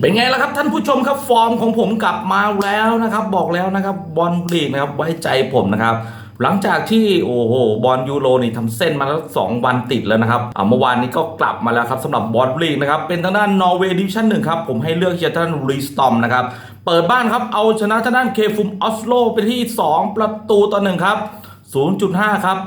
เป็นไงล่ะครับท่านผู้ชมครับฟอร์มของผมกลับมาแล้วนะครับ บอกแล้วนะครับบอลลีกนะครับไว้ใจผมนะครับ หลังจากที่โอ้โหบอลยูโรนี่ทำเส้นมาแล้วสองวันติดแล้วนะครับอ่าเมื่อวานนี้ก็กลับมาแล้วครับสำหรับบอลลีกนะครับเป็นทางด้านนอร์เวย์ดิวิชั่นหนึ่งครับผมให้เลือกเชียร์ทางด้านรีสตอมนะครับเปิดบ้านครับเอาชนะทางด้านเคฟุมออสโลไปที่ 2 ประตูต่อหนึ่งครับ0.5 ครับ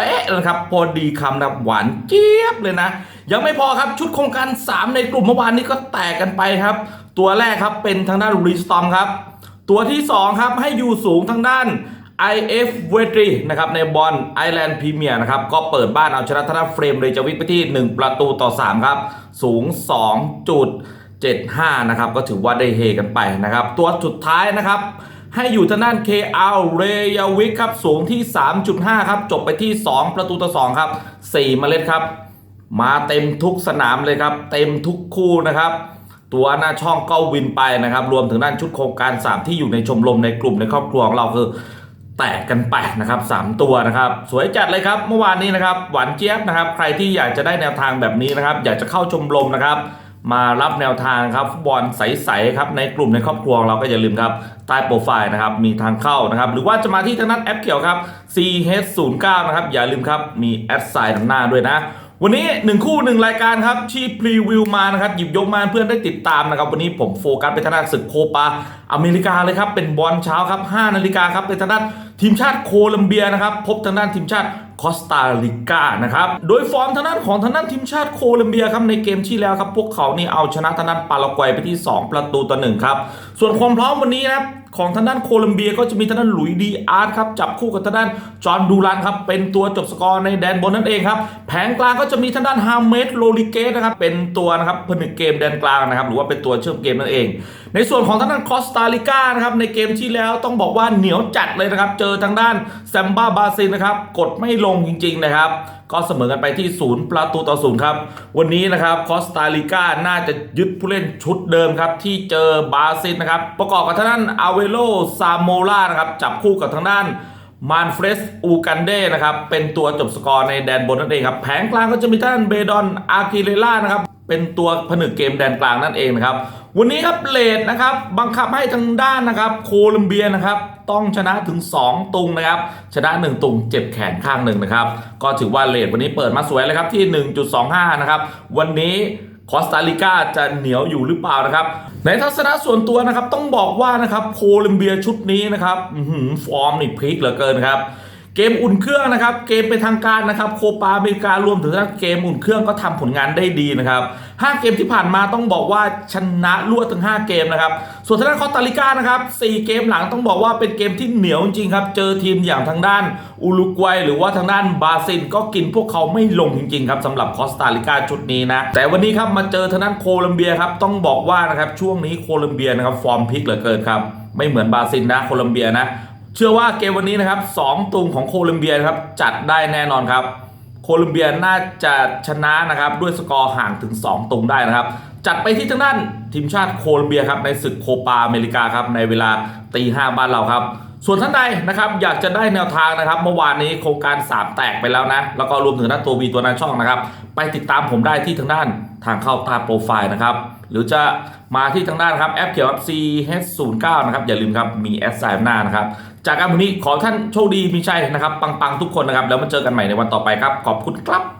เป๊ะนะครับ พอดีคำนับหวานเจี๊ยบเลยนะ ยังไม่พอครับชุดโครงการ 3 ในกลุ่มเมื่อวานนี้ก็แตกกันไปครับ ตัวแรกครับเป็นทางด้านรีสตอมครับ ตัวที่ 2 ครับให้อยู่สูงทางด้าน IF w e t r y นะครับในบอลไอแลนด์พรีเมียร์นะครับก็เปิดบ้านเอาชนะทางด้าเฟรมเรจวิกไปที่ 1 ประตูต่อ 3 ครับ สูง 2.75 นะครับ ก็ถือว่าได้เฮกันไปนะครับ ตัวสุดท้ายนะครับ ให้อยู่ทางด้าน KL เรยาวิกครับสูงที่ 3.5 ครับ จบไปที่ 2 ประตูต่อ 2 ครับ 4 เมล็ดครับ มาเต็มทุกสนามเลยครับ เต็มทุกคู่นะครับ ตัวหน้าช่องก็วินไปนะครับ รวมถึงด้านชุดโครงการ 3 ที่อยู่ในชมรมในกลุ่มในครอบครัวของเราคือแตกกันไปนะครับ 3 ตัวนะครับ สวยจัดเลยครับ เมื่อวานนี้นะครับ หวานเจี๊ยบนะครับ ใครที่อยากจะได้แนวทางแบบนี้นะครับ อยากจะเข้าชมรมนะครับ มารับแนวทางครับฟุตบอลใสๆครับในกลุ่มในครอบครัวเราก็อย่าลืมครับใต้โปรไฟล์นะครับมีทางเข้านะครับหรือว่าจะมาที่ทางนั้นแอปเกี่ยวครับ CH09 นะครับอย่าลืมครับมีแอดไซน์ทางหน้าด้วยนะ วันนี้ 1 คู่ 1 รายการครับที่พรีวิวมานะครับหยิบยกมาเพื่อนได้ติดตามนะครับวันนี้ผมโฟกัสไปทางด้านศึกโคปาอเมริกาเลยครับเป็นบอลเช้าครับ5นาฬิกาครับเป็นทางด้านทีมชาติโคลัมเบียนะครับพบทางด้านทีมชาติ คอสตาริกานะครับ โดยฟอร์มทางด้านของทางด้านทีมชาติโคลอมเบียครับในเกมที่แล้วครับ พวกเขานี่เอาชนะทางด้านปารากวัยไปที่ 2 ประตูต่อหนึ่งครับ ส่วนความพร้อมวันนี้นะครับ ของทางด้านโคลัมเบียก็จะมีทางด้านหลุยดีอาร์ตครับจับคู่กับทางด้านจอห์นดูรันครับเป็นตัวจบสกอร์ในแดนบนนั่นเองครับแผงกลางก็จะมีทางด้านฮามเมดโรลิเกสนะครับเป็นตัวนะครับผนึกเกมแดนกลางนะครับหรือว่าเป็นตัวเชื่อมเกมนั่นเอง ในส่วนของทางด้านคอสตาริกานะครับในเกมที่แล้วต้องบอกว่าเหนียวจัดเลยนะครับเจอทางด้านแซมบ้าบาซิลนะครับกดไม่ลงจริง ๆ นะครับก็เสมอกันไปที่ศูนย์ประตูต่อศูนย์ครับ วันนี้นะครับคอสตาริกาน่าจะยึดผู้เล่นชุดเดิมครับที่เจอบาซิลนะครับประกอบกับทางด้านอาเวโลซามโมล่านะครับ จับคู่กับทางด้านมานเฟรสอูกันเดนะครับ เป็นตัวจบสกอร์ในแดนบนนั่นเองครับ แผงกลางก็จะมีทางด้านเบดอนอากิเลล่านะครับ เป็นตัวผนึกเกมแดนกลางนั่นเองนะครับ วันนี้ครับเลดนะครับ บังคับให้ทางด้านนะครับ โคลัมเบียนะครับ ต้องชนะถึง 2 ตุงนะครับ ชนะ 1 ตุงเจ็บแขนข้างหนึ่งนะครับ ก็ถือว่าเลดวันนี้เปิดมาสวยเลยครับที่ 1.25 นะครับ วันนี้ คอสตาริกาจะเหนียวอยู่หรือเปล่านะครับ ในทัศนะส่วนตัวนะครับต้องบอกว่านะครับโคลอมเบียชุดนี้นะครับฟอร์มนี่พลิกเหลือเกินครับ เกมอุ่นเครื่องนะครับ เกมเป็นทางการนะครับโคปาอเมริการวมถึงเกมอุ่นเครื่องก็ทำผลงานได้ดีนะครับ5เกมที่ผ่านมาต้องบอกว่าชนะรวดถึง 5 เกมนะครับ ส่วนทางด้านคอสตาริกานะครับ4เกมหลังต้องบอกว่าเป็นเกมที่เหนียวจริงครับ เจอทีมอย่างทางด้านอุรุกวัยหรือว่าทางด้านบราซิลก็กินพวกเขาไม่ลงจริงๆครับสำหรับคอสตาริกาชุดนี้นะ แต่วันนี้ครับมาเจอทางด้านโคลัมเบียครับต้องบอกว่านะครับช่วงนี้โคลัมเบียนะครับฟอร์มพลิกเหลือเกินครับไม่เหมือนบราซิลนะโคลัมเบียนะ เชื่อว่าเกมวันนี้นะครับสองตุงของโคลัมเบียนะครับจัดได้แน่นอนครับ โคลัมเบียน่าจะชนะนะครับด้วยสกอร์ห่างถึง 2 ตุงได้นะครับ จัดไปที่ทางด้านทีมชาติโคลัมเบียครับในศึกโคปาอเมริกาครับในเวลาตีห้าบ้านเราครับส่วนท่านใดนะครับอยากจะได้แนวทางนะครับ เมื่อวานนี้โครงการ 3 แตกไปแล้วนะ แล้วก็รวมถึงด้านตัววีตัวหนั้นช่องนะครับ ไปติดตามผมได้ที่ทางด้าน ทางเข้าตามโปรไฟล์นะครับ หรือจะมาที่ทางด้านครับแอปเขียวครับ CH09 นะครับ อย่าลืมครับ มีแอดไซน์หน้านะครับ จากการวันนี้ขอท่านโชคดีมีชัยนะครับ ปังๆ ทุกคนนะครับ แล้วมาเจอกันใหม่ในวันต่อไปครับ ขอบคุณครับ